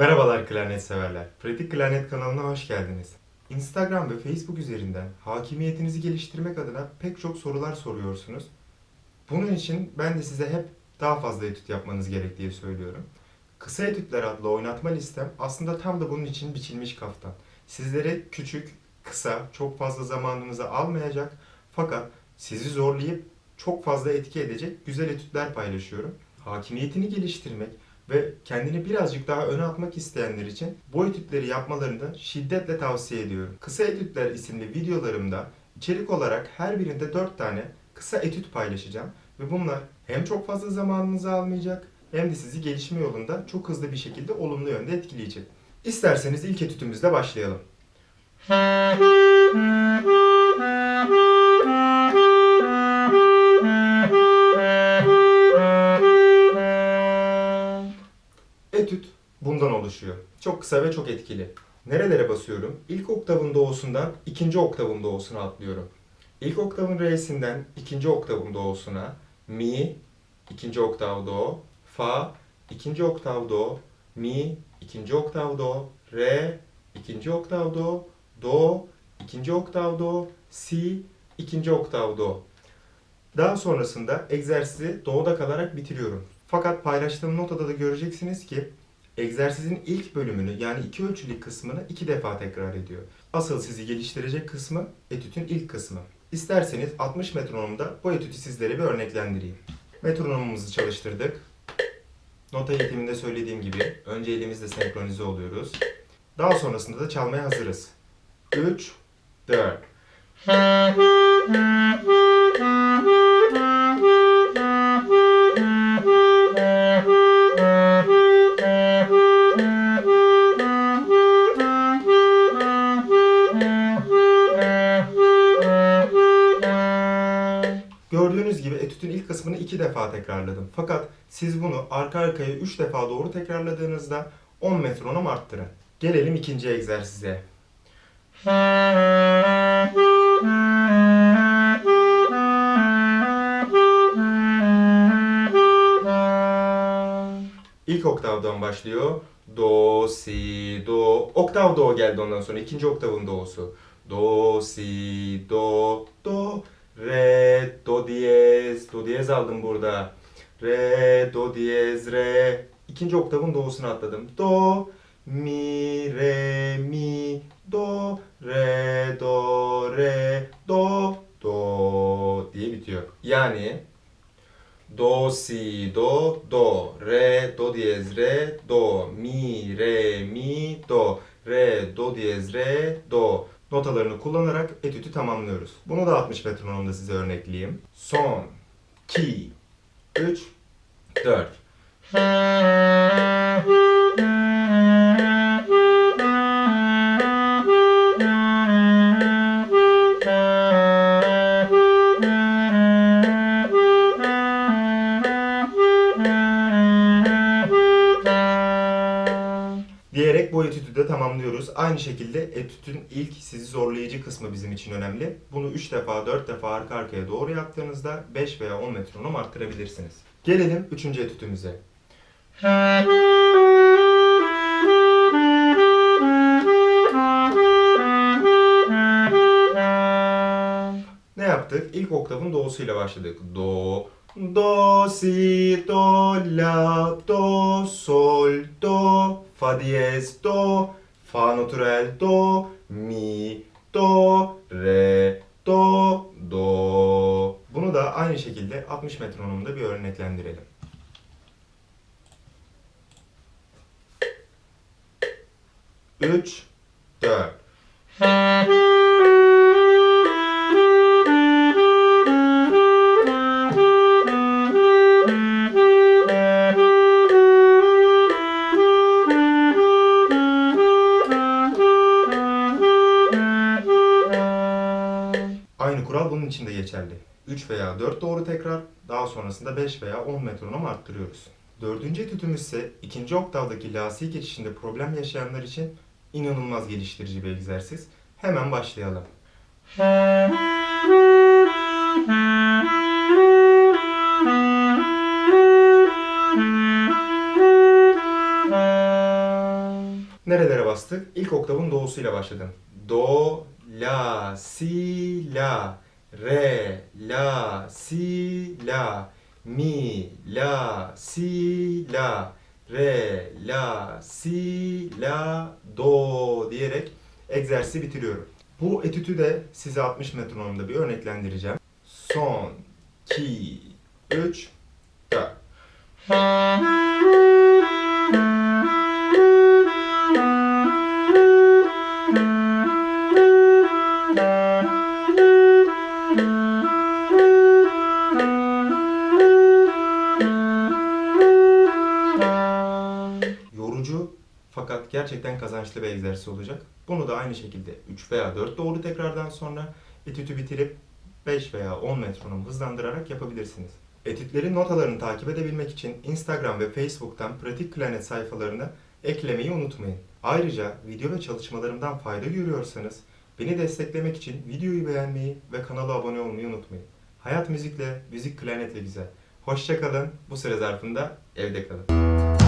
Merhabalar klarnet severler. Pratik Klarnet kanalına hoş geldiniz. Instagram ve Facebook üzerinden hakimiyetinizi geliştirmek adına pek çok sorular soruyorsunuz. Bunun için ben de size hep daha fazla etüt yapmanız gerektiği söylüyorum. Kısa Etütler adlı oynatma listem aslında tam da bunun için biçilmiş kaftan. Sizlere küçük, kısa, çok fazla zamanınızı almayacak fakat sizi zorlayıp çok fazla etki edecek güzel etütler paylaşıyorum. Hakimiyetini geliştirmek ve kendini birazcık daha öne atmak isteyenler için bu etütleri yapmalarını şiddetle tavsiye ediyorum. Kısa Etütler isimli videolarımda içerik olarak her birinde 4 tane kısa etüt paylaşacağım ve bunlar hem çok fazla zamanınızı almayacak hem de sizi gelişme yolunda çok hızlı bir şekilde olumlu yönde etkileyecek. İsterseniz ilk etütümüzle başlayalım. Oluşuyor. Çok kısa ve çok etkili. Nerelere basıyorum? İlk oktavın doğusundan ikinci oktavın doğusuna atlıyorum. İlk oktavın re'sinden ikinci oktavın doğusuna mi, ikinci oktav do, fa, ikinci oktav do, mi, ikinci oktav do, re, ikinci oktav do, do, ikinci oktav do, si, ikinci oktav do. Daha sonrasında egzersizi doğuda kalarak bitiriyorum. Fakat paylaştığım notada da göreceksiniz ki egzersizin ilk bölümünü yani iki ölçülük kısmını iki defa tekrar ediyor. Asıl sizi geliştirecek kısmı etütün ilk kısmı. İsterseniz 60 metronomda bu etütü sizlere bir örneklendireyim. Metronomumuzu çalıştırdık. Nota eğitiminde söylediğim gibi önce elimizle senkronize oluyoruz. Daha sonrasında da çalmaya hazırız. 3, 4. Gördüğünüz gibi etütün ilk kısmını iki defa tekrarladım. Fakat siz bunu arka arkaya üç defa doğru tekrarladığınızda 10 metronom arttırın. Gelelim ikinci egzersize. İlk oktavdan başlıyor. Do, si, do. Oktav do geldi ondan sonra. ikinci oktavın do'su. Do, si, do, do. Re, do diyez. Do diyez aldım burada. Re, do diyez, re. İkinci oktavın do'sunu atladım. Do, mi, re, mi, do, re, do, re, do, do diye bitiyor. Yani Do, si, do, do, re, do diyez, re, do, mi, re, mi, do, re, do diyez, re, do notalarını kullanarak etütü tamamlıyoruz. Bunu da 60 metronomda size örnekleyeyim. Son, 2, 3, 4. etütü de tamamlıyoruz. Aynı şekilde etütün ilk sizi zorlayıcı kısmı bizim için önemli. Bunu 3 defa 4 defa arka arkaya doğru yaptığınızda 5 veya 10 metronom arttırabilirsiniz. Gelelim 3. etütümüze. Ne yaptık? İlk oktavın doğusuyla başladık. Do, do, si, do, la, do, sol, do, fa diyez, do, fa natürel, do, mi, do, re, do, do. Bunu da aynı şekilde 60 metronomda bir örneklendirelim. Üç, dört. Kural bunun için de geçerli. 3 veya 4 doğru tekrar, daha sonrasında 5 veya 10 metronom arttırıyoruz. Dördüncü etütümüz ise ikinci oktavdaki lasi geçişinde problem yaşayanlar için inanılmaz geliştirici bir egzersiz. Hemen başlayalım. bastık. İlk oktavın doğusuyla başladım. Do, la, si, la, re, la, si, la, mi, la, si, la, re, la, si, la, do diyerek egzersizi bitiriyorum. Bu etütü de size 60 metronomda bir örneklendireceğim. Son, 2, 3, 4. fakat gerçekten kazançlı bir egzersiz olacak. Bunu da aynı şekilde 3 veya 4 doğru tekrardan sonra etütü bitirip 5 veya 10 metronom hızlandırarak yapabilirsiniz. Etütlerin notalarını takip edebilmek için Instagram ve Facebook'tan Pratik Klarnet sayfalarına eklemeyi unutmayın. Ayrıca video ve çalışmalarımdan fayda görüyorsanız beni desteklemek için videoyu beğenmeyi ve kanala abone olmayı unutmayın. Hayat müzikle, müzik klarnetle güzel. Hoşçakalın. Bu süre zarfında evde kalın.